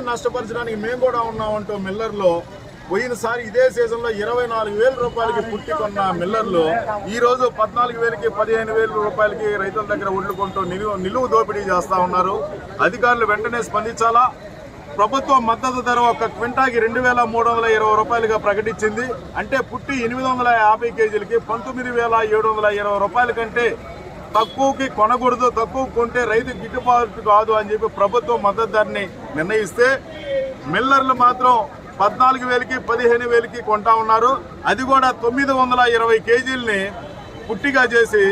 నష్టపరచడానికి మేము కూడా ఉన్నామంటూ మిల్లర్లో పోయినసారి ఇదే సీజన్లో ఇరవై నాలుగు వేల రూపాయలకి పుట్టి కొన్న మిల్లర్లు ఈ రోజు పద్నాలుగు వేలకి పదిహేను వేల రూపాయలకి రైతుల దగ్గర ఒడ్లుకుంటూ నిలువ నిలువు దోపిడీ చేస్తా ఉన్నారు. అధికారులు వెంటనే స్పందించాలా? ప్రభుత్వం మద్దతు ధర ఒక క్వింటాకి రెండు వేల మూడు వందల ఇరవై రూపాయలుగా ప్రకటించింది. అంటే పుట్టి ఎనిమిది వందల యాభై కేజీలకి పంతొమ్మిది వేల ఏడు వందల ఇరవై రూపాయల కంటే తక్కువకి కొనకూడదు తక్కువ కొంటే రైతు గిట్టుబాటు కాదు అని చెప్పి ప్రభుత్వం మద్దతు ధరని నిర్ణయిస్తే మిల్లర్లు మాత్రం పద్నాలుగు వేలకి పదిహేను వేలకి కొంటా ఉన్నారు. అది కూడా తొమ్మిది వందల ఇరవై కేజీలని పుట్టిగా చేసి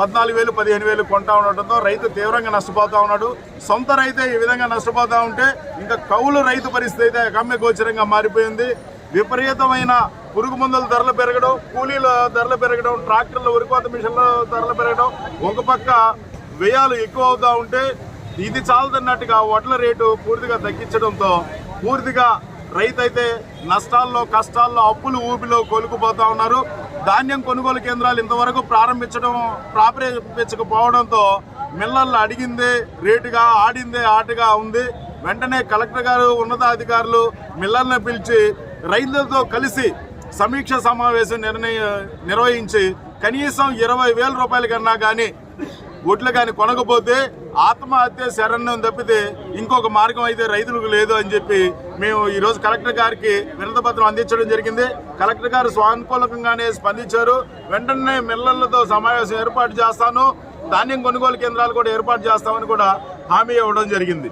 పద్నాలుగు వేలు పదిహేను వేలు కొంటా ఉండటంతో రైతు తీవ్రంగా నష్టపోతూ ఉన్నాడు. సొంత రైతే ఈ విధంగా నష్టపోతూ ఉంటే ఇంకా కౌలు రైతు పరిస్థితి అయితే గమ్య గోచరంగా మారిపోయింది. విపరీతమైన పురుగు మందుల ధరలు పెరగడం కూలీల ధరలు పెరగడం ట్రాక్టర్ల ఉరికోత మిషన్ల ధరలు పెరగడం ఒక పక్క వ్యయాలు ఎక్కువ అవుతూ ఉంటే ఇది చాలదన్నట్టుగా వడ్ల రేటు పూర్తిగా తగ్గించడంతో పూర్తిగా రైతు అయితే నష్టాల్లో కష్టాల్లో అప్పులు ఊపిలో కోలుకుపోతా ఉన్నారు. ధాన్యం కొనుగోలు కేంద్రాలు ఇంతవరకు ప్రారంభించడం ప్రారంభించకపోవడంతో మిల్లర్లు అడిగిందే రేటుగా ఆడిందే ఆటగా ఉంది. వెంటనే కలెక్టర్ గారు ఉన్నతాధికారులు మిల్లర్లను పిలిచి రైతులతో కలిసి సమీక్ష సమావేశం నిర్ణయ నిర్వహించి కనీసం ఇరవై వేల రూపాయల కన్నా కానీ ఒడ్లు కానీ కొనకపోతే ఆత్మహత్య శరణ్యం తప్పితే ఇంకొక మార్గం అయితే రైతులకు లేదు అని చెప్పి మేము ఈరోజు కలెక్టర్ గారికి వినతపత్రం అందించడం జరిగింది. కలెక్టర్ గారు స్వానుకూలకంగానే స్పందించారు. వెంటనే మిల్లర్లతో సమావేశం ఏర్పాటు చేస్తాను. ధాన్యం కొనుగోలు కేంద్రాలు కూడా ఏర్పాటు చేస్తామని కూడా హామీ ఇవ్వడం జరిగింది.